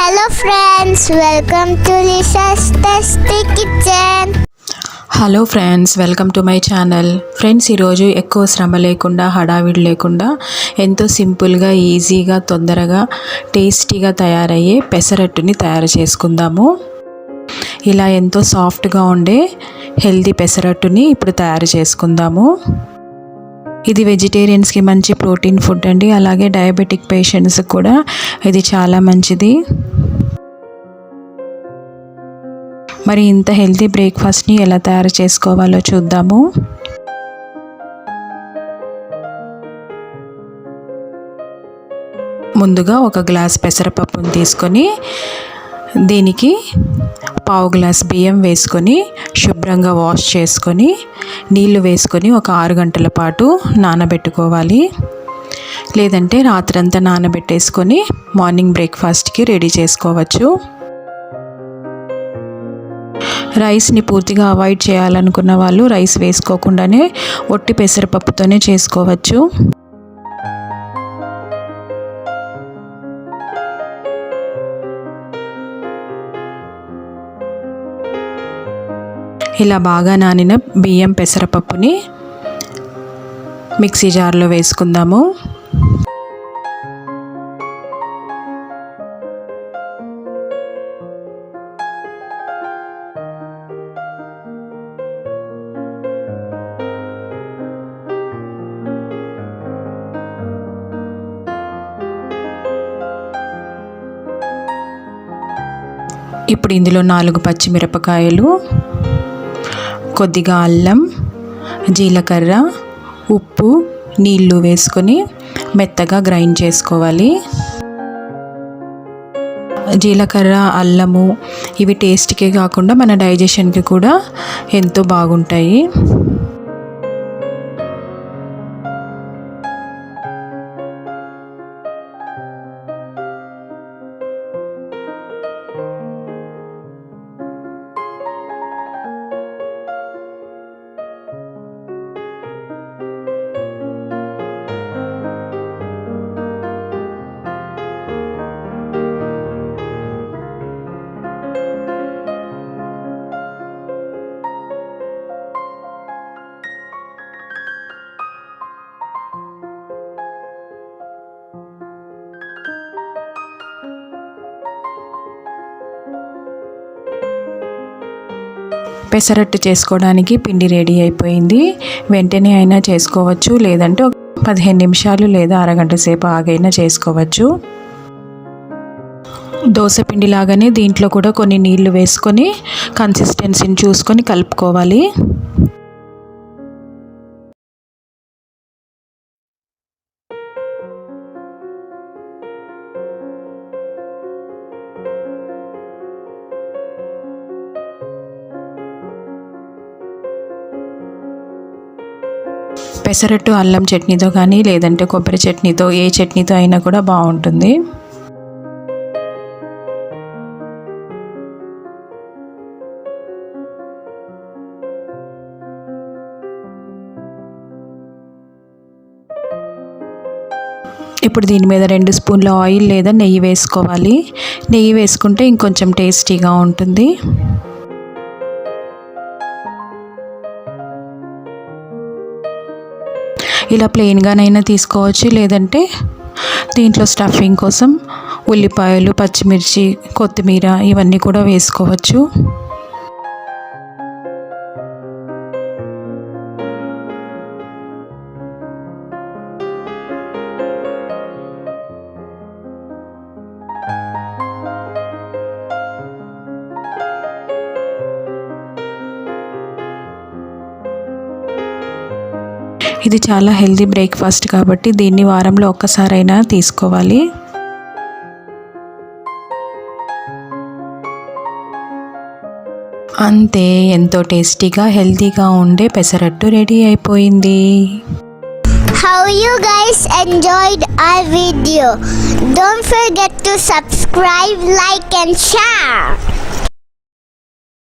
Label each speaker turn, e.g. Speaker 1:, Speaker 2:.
Speaker 1: Hello friends welcome to Lisa's
Speaker 2: hello friends welcome to my channel friends ఈరోజు ఎక్కువ శ్రమ లేకుండా హడావిడి లేకుండా ఎంతో సింపుల్గా ఈజీగా తొందరగా టేస్టీగా తయారయ్యే పెసరట్టుని తయారు చేసుకుందాము. ఇలా ఎంతో సాఫ్ట్గా ఉండే హెల్దీ పెసరట్టుని ఇప్పుడు తయారు చేసుకుందాము. ఇది వెజిటేరియన్స్కి మంచి ప్రోటీన్ ఫుడ్ అండి. అలాగే డయాబెటిక్ పేషెంట్స్కి కూడా ఇది చాలా మంచిది. మరి ఇంత హెల్తీ బ్రేక్ఫాస్ట్ని ఎలా తయారు చేసుకోవాలో చూద్దాము. ముందుగా ఒక గ్లాస్ పెసరపప్పును తీసుకొని దీనికి పావు గ్లాస్ బియ్యం వేసుకొని శుభ్రంగా వాష్ చేసుకొని నీళ్ళు వేసుకొని ఒక ఆరు గంటల పాటు నానబెట్టుకోవాలి. లేదంటే రాత్రంతా నానబెట్టేసుకొని మార్నింగ్ బ్రేక్ఫాస్ట్కి రెడీ చేసుకోవచ్చు. రైస్ని పూర్తిగా అవాయిడ్ చేయాలనుకున్న వాళ్ళు రైస్ వేసుకోకుండానే ఒట్టి పెసరపప్పుతోనే చేసుకోవచ్చు. ఇలా బాగా నానిన బియ్యం పెసరపప్పుని మిక్సీ జార్లో వేసుకుందాము. ఇప్పుడు ఇందులో నాలుగు పచ్చిమిరపకాయలు కొద్దిగా అల్లం జీలకర్ర ఉప్పు నీళ్ళు వేసుకొని మెత్తగా గ్రైండ్ చేసుకోవాలి. జీలకర్ర అల్లము ఇవి టేస్ట్కే కాకుండా మన డైజెషన్కి కూడా ఎంతో బాగుంటాయి. పెసరట్టు చేసుకోవడానికి పిండి రెడీ అయిపోయింది. వెంటనే అయినా చేసుకోవచ్చు లేదంటే ఒక పదిహేను నిమిషాలు లేదా అరగంట సేపు ఆగైనా చేసుకోవచ్చు. దోశ పిండి లాగానే దీంట్లో కూడా కొన్ని నీళ్ళు వేసుకొని కన్సిస్టెన్సీని చూసుకొని కలుపుకోవాలి. పెసరట్టు అల్లం చట్నీతో కానీ లేదంటే కొబ్బరి చట్నీతో ఏ చట్నీతో అయినా కూడా బాగుంటుంది. ఇప్పుడు దీని మీద రెండు స్పూన్ల ఆయిల్ లేదా నెయ్యి వేసుకోవాలి. నెయ్యి వేసుకుంటే ఇంకొంచెం టేస్టీగా ఉంటుంది. ఇలా ప్లెయిన్గానైనా తీసుకోవచ్చు. లేదంటే దీంట్లో స్టఫింగ్ కోసం ఉల్లిపాయలు పచ్చిమిర్చి కొత్తిమీర ఇవన్నీ కూడా వేసుకోవచ్చు. ఇది చాలా హెల్దీ బ్రేక్ఫాస్ట్ కాబట్టి దీన్ని వారంలో ఒక్కసారైనా తీసుకోవాలి. అంతే ఎంతో టేస్టీగా హెల్తీగా ఉండే పెసరట్టు రెడీ అయిపోయింది.
Speaker 1: How you guys enjoyed our video don't forget to subscribe like and share